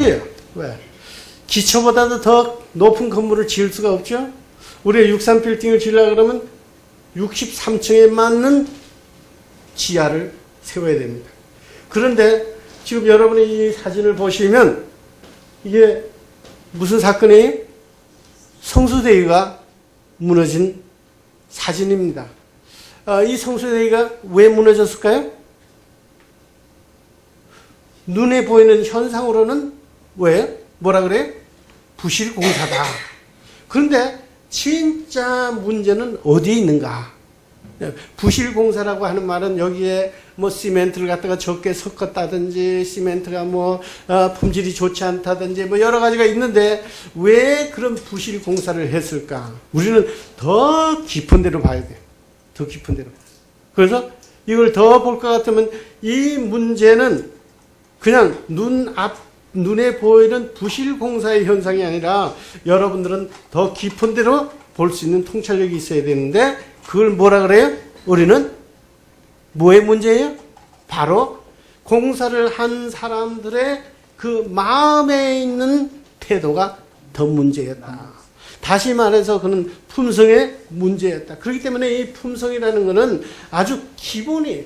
예요. 왜? 기초보다도 더 높은 건물을 지을 수가 없죠. 우리가 63 빌딩을 지으려 그러면 63층에 맞는 지하를 세워야 됩니다. 그런데 지금 여러분이 이 사진을 보시면 이게 무슨 사건이에요? 성수대교가 무너진 사진입니다. 아, 이 성수대교가 왜 무너졌을까요? 눈에 보이는 현상으로는 왜? 뭐라 그래요? 부실 공사다. 그런데 진짜 문제는 어디에 있는가? 부실 공사라고 하는 말은 여기에 뭐 시멘트를 갖다가 적게 섞었다든지 시멘트가 뭐 어, 품질이 좋지 않다든지 뭐 여러 가지가 있는데 왜 그런 부실 공사를 했을까? 우리는 더 깊은 데로 봐야 돼. 더 깊은 데로. 그래서 이걸 더 볼 것 같으면 이 문제는 그냥 눈 앞, 눈에 보이는 부실 공사의 현상이 아니라 여러분들은 더 깊은 데로 볼 수 있는 통찰력이 있어야 되는데 그걸 뭐라 그래요? 우리는 뭐의 문제예요? 바로 공사를 한 사람들의 그 마음에 있는 태도가 더 문제였다. 다시 말해서 그는 품성의 문제였다. 그렇기 때문에 이 품성이라는 것은 아주 기본이에요.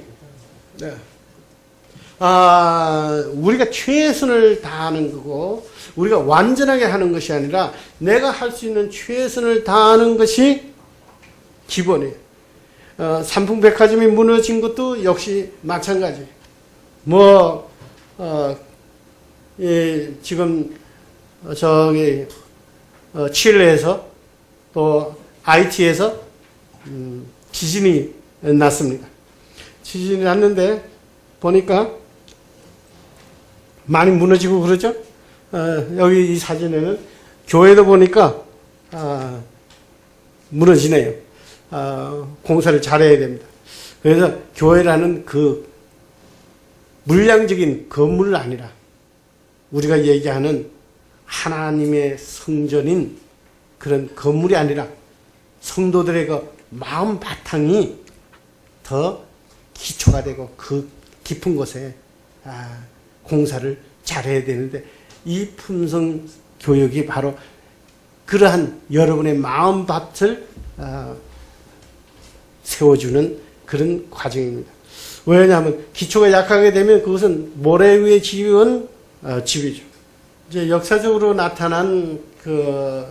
네. 아, 우리가 최선을 다하는 거고, 우리가 완전하게 하는 것이 아니라, 내가 할 수 있는 최선을 다하는 것이 기본이에요. 어, 삼풍백화점이 무너진 것도 역시 마찬가지. 뭐, 어, 이, 지금, 어, 저기, 어, 칠레에서 또 IT에서 음, 지진이 났습니다. 지진이 났는데, 보니까 많이 무너지고 그러죠? 어, 여기 이 사진에는 교회도 보니까 아, 무너지네요. 아, 공사를 잘해야 됩니다. 그래서 교회라는 그 물량적인 건물 아니라 우리가 얘기하는 하나님의 성전인 그런 건물이 아니라 성도들의 그 마음 바탕이 더 기초가 되고 그 깊은 곳에 아, 공사를 잘해야 되는데 이 품성 교육이 바로 그러한 여러분의 마음밭을 아, 세워주는 그런 과정입니다. 왜냐하면 기초가 약하게 되면 그것은 모래 위에 지은 어, 집이죠. 이제 역사적으로 나타난 그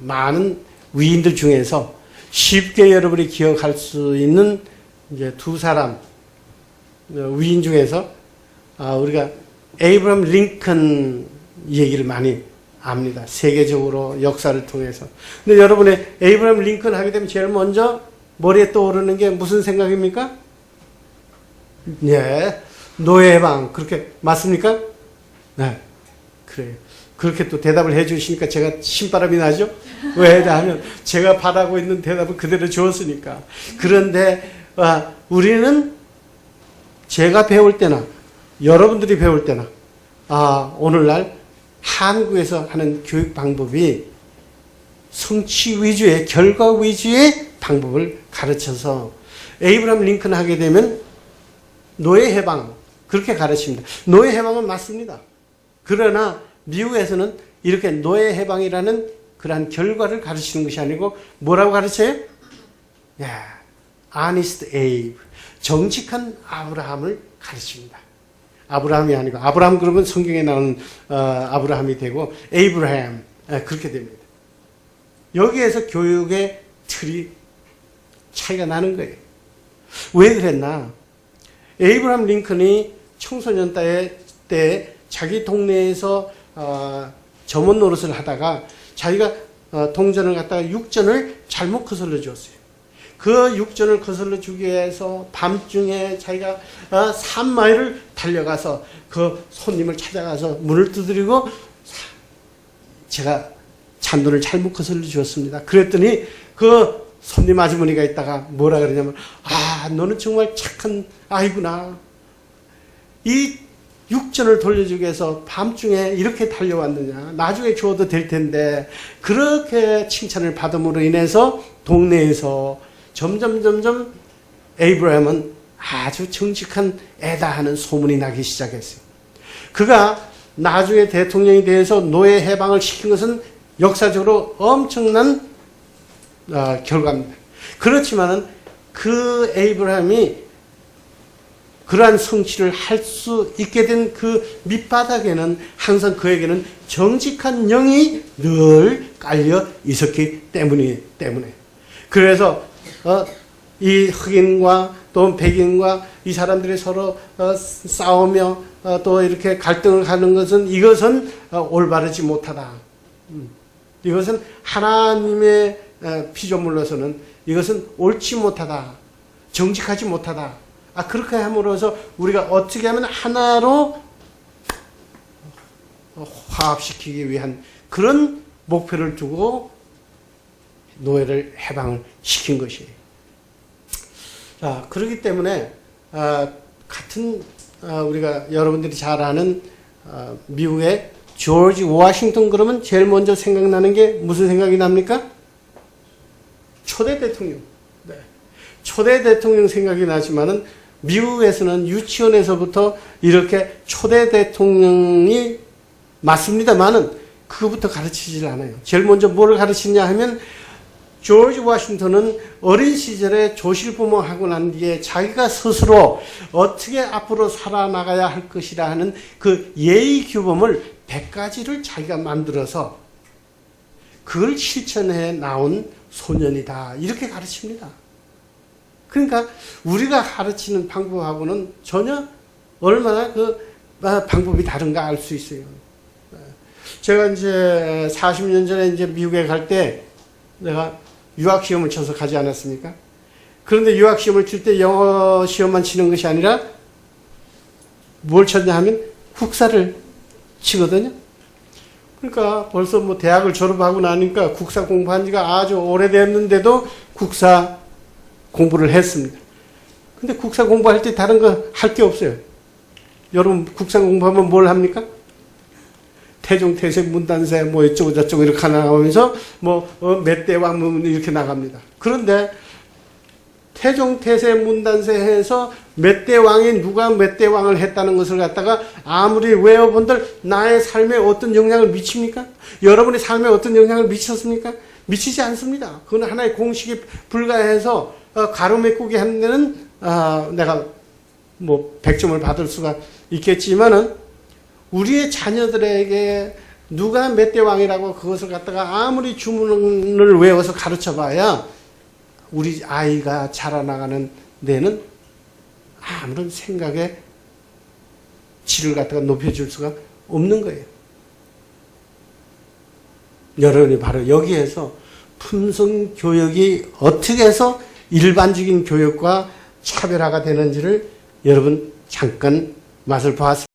많은 위인들 중에서 쉽게 여러분이 기억할 수 있는 이제 두 사람 어, 위인 중에서 아, 우리가 에이브람 링컨 얘기를 많이 압니다. 세계적으로 역사를 통해서. 근데 여러분의 에이브람 링컨 하게 되면 제일 먼저 머리에 떠오르는 게 무슨 생각입니까? 예. 노예 해방. 그렇게 맞습니까? 네. 그래요. 그렇게 또 대답을 해 주시니까 제가 신바람이 나죠? 왜냐하면 제가 바라고 있는 대답을 그대로 주었으니까. 그런데 아, 우리는 제가 배울 때나 여러분들이 배울 때나 아, 오늘날 한국에서 하는 교육 방법이 성취 위주의 결과 위주의 방법을 가르쳐서 에이브람 링컨 하게 되면 노예 해방 그렇게 가르칩니다. 노예 해방은 맞습니다. 그러나 미국에서는 이렇게 노예 해방이라는 그러한 결과를 가르치는 것이 아니고 뭐라고 가르쳐요? 야, honest Abe, 정직한 아브라함을 가르칩니다. 아브라함이 아니고 아브라함 그러면 성경에 나오는 어, 아브라함이 되고 에이브라함 예, 그렇게 됩니다. 여기에서 교육의 틀이 차이가 나는 거예요. 왜 그랬나? 에이브람 링컨이 청소년 때, 때 자기 동네에서 어, 점원 노릇을 하다가 자기가 어, 동전을 갖다가 육전을 잘못 거슬러 주었어요. 그 육전을 거슬러 주기 위해서 밤중에 자기가 어, 3마일을 달려가서 그 손님을 찾아가서 문을 두드리고 제가 잔돈을 잘못 거슬러 주었습니다. 그랬더니 그 손님 아주머니가 있다가 뭐라 그러냐면 아 너는 정말 착한 아이구나. 이 육전을 돌려주기 위해서 밤중에 이렇게 달려왔느냐. 나중에 주어도 될 텐데 그렇게 칭찬을 받음으로 인해서 동네에서 점점 점점 에이브라함은 아주 정직한 애다 하는 소문이 나기 시작했어요. 그가 나중에 대통령이 돼서 노예 해방을 시킨 것은 역사적으로 엄청난 어, 결과입니다. 그렇지만은 그 에이브라함이 그러한 성취를 할 수 있게 된 그 밑바닥에는 항상 그에게는 정직한 영이 늘 깔려 있었기 때문이 때문에 그래서 어, 이 흑인과 또 백인과 이 사람들이 서로 어, 싸우며 어, 또 이렇게 갈등을 하는 것은 이것은 어, 올바르지 못하다. 음. 이것은 하나님의 어, 피조물로서는 이것은 옳지 못하다. 정직하지 못하다. 아, 그렇게 함으로써 우리가 어떻게 하면 하나로 화합시키기 위한 그런 목표를 두고 노예를 해방을 시킨 것이에요. 자, 그렇기 때문에 아, 같은 아, 우리가 여러분들이 잘 아는 아, 미국의 조지 워싱턴 그러면 제일 먼저 생각나는 게 무슨 생각이 납니까? 초대 대통령. 네. 초대 대통령 생각이 나지만은 미국에서는 유치원에서부터 이렇게 초대 대통령이 맞습니다만은 그거부터 가르치질 않아요. 제일 먼저 뭐를 가르치냐 하면 조지 워싱턴은 어린 시절에 조실부모하고 난 뒤에 자기가 스스로 어떻게 앞으로 살아나가야 할 것이라 하는 그 예의 규범을 100가지를 자기가 만들어서 그걸 실천해 나온 소년이다. 이렇게 가르칩니다. 그러니까 우리가 가르치는 방법하고는 전혀 얼마나 그 아, 방법이 다른가 알 수 있어요. 제가 이제 40년 전에 이제 미국에 갈 때 내가 유학 시험을 쳐서 가지 않았습니까? 그런데 유학 시험을 칠 때 영어 시험만 치는 것이 아니라 뭘 쳤냐 하면 국사를 치거든요. 그러니까 벌써 뭐 대학을 졸업하고 나니까 국사 공부한 지가 아주 오래됐는데도 국사 공부를 했습니다. 근데 국사 공부할 때 다른 거 할 게 없어요. 여러분 국사 공부하면 뭘 합니까? 태종, 태세, 문단세, 뭐 이쪽고 저쪽고 이렇게 나가면서 뭐 어, 멧대왕 뭐 이렇게 나갑니다. 그런데 태종, 태세, 문단세 해서 멧대왕이 누가 멧대왕을 했다는 것을 갖다가 아무리 외워본들 나의 삶에 어떤 영향을 미칩니까? 여러분의 삶에 어떤 영향을 미쳤습니까? 미치지 않습니다. 그건 하나의 공식에 불과해서 어, 가로 메꾸기 하는 데는 아, 내가 뭐 100점을 받을 수가 있겠지만은 우리의 자녀들에게 누가 멧대왕이라고 그것을 갖다가 아무리 주문을 외워서 가르쳐 봐야 우리 아이가 자라나가는 데는 아무런 생각의 질을 갖다가 높여줄 수가 없는 거예요. 여러분이 바로 여기에서 품성 교육이 어떻게 해서 일반적인 교육과 차별화가 되는지를 여러분 잠깐 맛을 보았습니다.